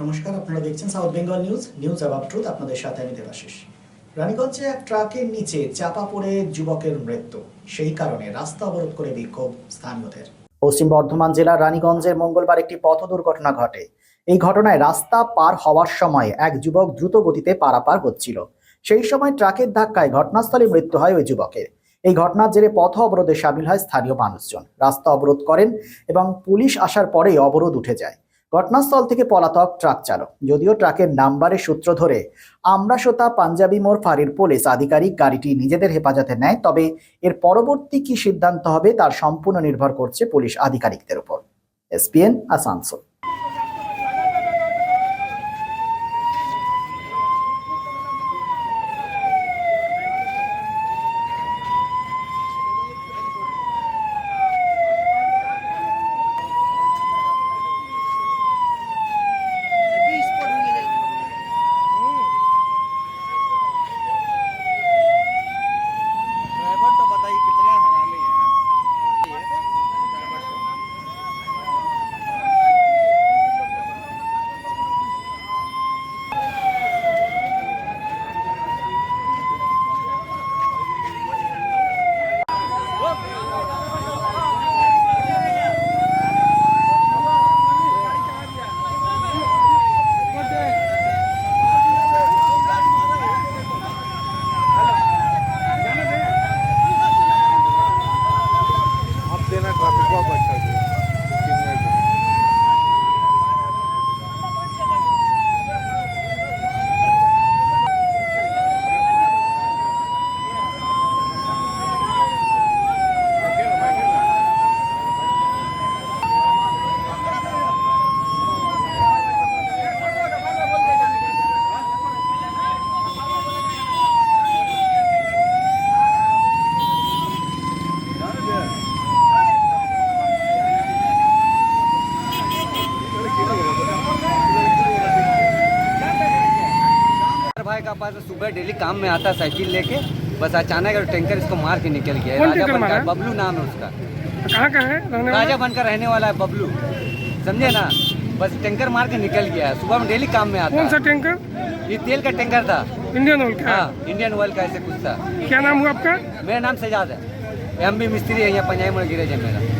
নমস্কার, আপনারা দেখছেন south Bengal news news about truth আপনাদের সাথে আমি দেবাশিস। রানীগঞ্জে এক ট্রাকের নিচে চাপা পড়ে যুবকের মৃত্যু। সেই কারণে রাস্তা অবরোধ করে বিক্ষোভ স্থানীয়দের। পশ্চিম বর্ধমান জেলার রানীগঞ্জের মঙ্গলবার একটি পথ দুর্ঘটনা ঘটে। এই ঘটনায় রাস্তা পার হওয়ার সময় এক যুবক দ্রুত গতিতে পারাপার হচ্ছিল। সেই সময় ট্রাকের ধাক্কায় ঘটনাস্থলে মৃত্যু হয় ওই যুবকের। এই ঘটনার জেরে পথ অবরোধে সামিল হয় স্থানীয় মানুষজন। রাস্তা অবরোধ করেন এবং পুলিশ আসার পরেই অবরোধ উঠে যায়। ঘটনাস্থল থেকে পলাতক ট্রাক চালক। যদিও ট্রাকের নাম্বারের সূত্র ধরে আমরাসোতা পাঞ্জাবি মোড় ফাঁড়ির পুলিশ আধিকারিক গাড়িটি নিজেদের হেফাজতে নেয়, তবে এর পরবর্তী কি সিদ্ধান্ত হবে তার সম্পূর্ণ নির্ভর করছে পুলিশ আধিকারিকদের উপর। এসপিএন আসানসোল भाई का पास सुबह डेली काम में आता साइकिल लेके बस अचानक टैंकर इसको मार के निकल गया। राजा मारा बनकर बबलू नाम है उसका। कहाँ का है? राजा बनकर रहने वाला है बबलू। समझे ना? बस टैंकर मार के निकल गया। है सुबह में डेली काम में आता। कौन सा टैंकर ये तेल का टैंकर था। इंडियन ऑयल का? हाँ इंडियन ऑयल का ऐसे कुछ था। क्या नाम हुआ आपका? मेरा नाम सजाद है। एम बी मिस्त्री है यहाँ पंजाबी मोड़ गिरेज है मेरा।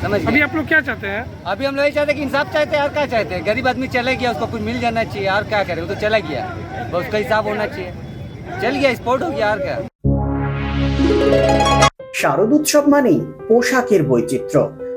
समझ अभी गए आप लोग क्या चाहते हैं अभी हम लोग यही चाहते हैं कि इंसाफ चाहते हैं और क्या चाहते हैं गरीब आदमी चले गया उसको कुछ मिल जाना चाहिए और क्या करे वो तो चला गया बस उसका हिसाब होना चाहिए चल गया स्पोर्ट हो गया और क्या শারদোৎসব মানেই পোশাকের বৈচিত্র্য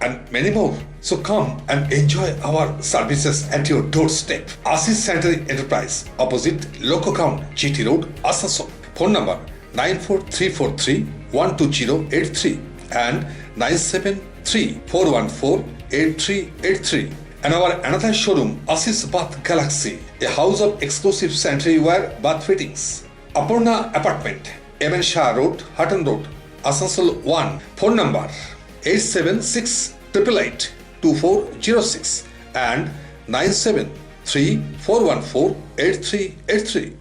and many more. So come and enjoy our services at your doorstep. Asis Sanitary Enterprise, opposite Loco Count, GT Road, Asaso. Phone number 94343 and 973 And our another showroom, Asis Bath Galaxy, a house of exclusive sanitary ware bath fittings. Aparna Apartment, M. Shah Road, Hutton Road, Asansol 1. Phone number 876 888 2406 and 973 414 8383.